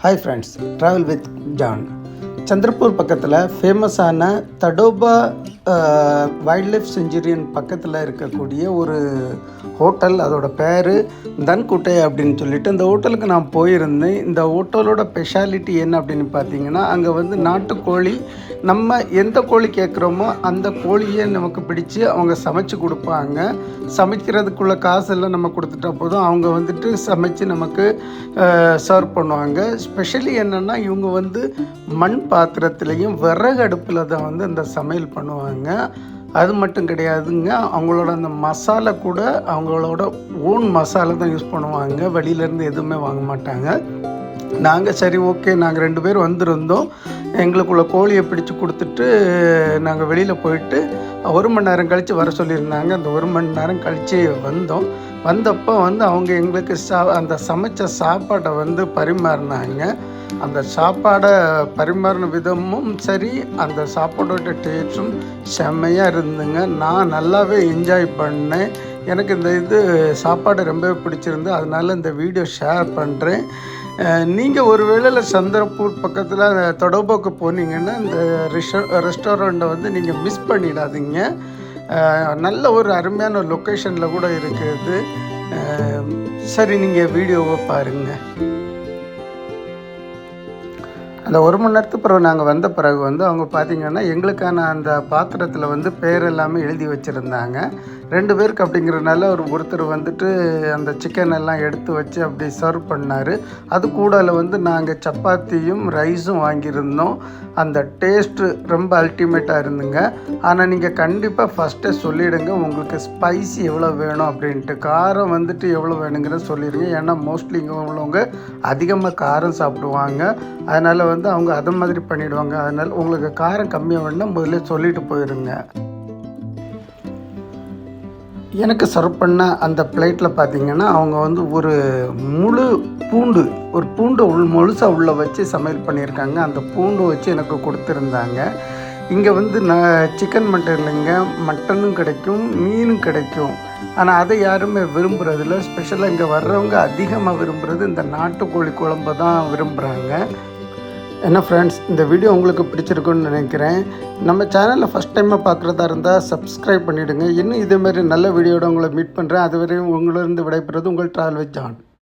Hi friends travel with John Chandrapur பக்கத்தில் ஃபேமஸான Tadoba wild life Centurion பக்கத்தில் இருக்கக்கூடிய ஒரு ஹோட்டல் அதோட பேர் தன்குட்டை அப்படின்னு சொல்லிட்டு இந்த ஹோட்டலுக்கு நான் போயிருந்தேன். இந்த ஹோட்டலோட ஸ்பெஷாலிட்டி என்ன அப்படின்னு பார்த்தீங்கன்னா அங்கே வந்து நாட்டுக்கோழி நம்ம எந்த கோழி கேட்குறோமோ அந்த கோழியை நமக்கு பிடிச்சி அவங்க சமைச்சு கொடுப்பாங்க. சமைக்கிறதுக்குள்ள காசெல்லாம் நம்ம கொடுத்துட்டா போதும். அவங்க வந்துட்டு சமைச்சு நமக்கு சர்வ் பண்ணுவாங்க. ஸ்பெஷலி என்னென்னா இவங்க வந்து மண் பாத்திரத்துலேயும் விறகு அடுப்பில் தான் வந்து இந்த சமையல் பண்ணுவாங்க. அது மட்டும் கிடையாதுங்க. அவங்களோட அந்த மசாலா கூட அவங்களோட ஓன் மசாலா தான் யூஸ் பண்ணுவாங்க. வெளியிலேருந்து எதுவுமே வாங்க மாட்டாங்க. நாங்கள் சரி ஓகே நாங்கள் ரெண்டு பேர் வந்திருந்தோம். எங்களுக்குள்ள கோழியை பிடிச்சி கொடுத்துட்டு நாங்கள் வெளியில் போயிட்டு ஒரு மணி நேரம் கழித்து வர சொல்லியிருந்தாங்க. அந்த ஒரு மணி நேரம் கழித்து வந்தோம். வந்தப்போ வந்து அவங்க எங்களுக்கு சா அந்த சமைச்ச சாப்பாட்டை வந்து பரிமாறினாங்க. அந்த சாப்பாடை பரிமாறின விதமும் சரி அந்த சாப்பாடோட டேஸ்ட்டும் செம்மையாக இருந்துங்க. நான் நல்லாவே என்ஜாய் பண்ணேன். எனக்கு இந்த இது சாப்பாடு ரொம்பவே பிடிச்சிருந்து அதனால் இந்த வீடியோ ஷேர் பண்ணுறேன் நீங்கள் ஒரு வேளையில் சந்திரப்பூர் பக்கத்தில் தொடர்புக்கு போனீங்கன்னா இந்த ரிஷ ரெஸ்டாரண்ட்டை வந்து நீங்கள் மிஸ் பண்ணிடாதீங்க. நல்ல ஒரு அருமையான லொக்கேஷனில் கூட இருக்குது. சரி நீங்கள் வீடியோவை பாருங்கள் அந்த ஒரு மணி நேரத்துக்கு பிறகு நாங்கள் வந்த பிறகு வந்து அவங்க பார்த்தீங்கன்னா எங்களுக்கான அந்த பாத்திரத்தில் வந்து பேர் எல்லாமே எழுதி வச்சுருந்தாங்க. ரெண்டு பேருக்கு அப்படிங்கிறனால ஒரு ஒருத்தர் வந்துட்டு அந்த சிக்கன் எல்லாம் எடுத்து வச்சு அப்படி சர்வ் பண்ணார். அது கூடல வந்து நாங்கள் சப்பாத்தியும் ரைஸும் வாங்கியிருந்தோம். அந்த டேஸ்ட்டு ரொம்ப அல்டிமேட்டாக இருந்துங்க. ஆனால் நீங்கள் கண்டிப்பாக ஃபஸ்ட்டே சொல்லிவிடுங்க உங்களுக்கு ஸ்பைசி எவ்வளோ வேணும் அப்படின்ட்டு. காரம் வந்துட்டு எவ்வளோ வேணுங்கிறத சொல்லிடுங்க. ஏன்னா மோஸ்ட்லி இங்கே உள்ளவங்க அதிகமாக காரம் சாப்பிடுவாங்க. அதனால் வந்து அவங்க அதை மாதிரி பண்ணிவிடுவாங்க அதனால் உங்களுக்கு காரம் கம்மியாக வேணும்னா முதல்ல சொல்லிட்டு போயிடுங்க எனக்கு சர்வ் பண்ண அந்த பிளேட்டில் பார்த்தீங்கன்னா அவங்க வந்து ஒரு முழு பூண்டு ஒரு பூண்டு உள் முழுசாக உள்ளே வச்சு சமையல் பண்ணியிருக்காங்க. அந்த பூண்டு வச்சு எனக்கு கொடுத்துருந்தாங்க. இங்கே வந்து நான் சிக்கன் மட்டன் இல்லைங்க. மட்டனும் கிடைக்கும் மீனும் கிடைக்கும். ஆனால் அதை யாருமே விரும்புகிறதில்ல ஸ்பெஷலாக இங்கே வர்றவங்க அதிகமாக விரும்புகிறது இந்த நாட்டுக்கோழி குழம்பு தான் விரும்புகிறாங்க என்ன ஃப்ரெண்ட்ஸ் இந்த வீடியோ உங்களுக்கு பிடிச்சிருக்குன்னு நினைக்கிறேன். நம்ம சேனலில் ஃபஸ்ட் டைமாக பார்க்குறதா இருந்தால் சப்ஸ்கிரைப் பண்ணிவிடுங்க இன்னும் இதேமாரி நல்ல வீடியோட உங்களை மீட் பண்ணுறேன் அதுவரையும் உங்களிருந்து விடைபெறுறது உங்கள் ட்ராவல் வித் ஜான்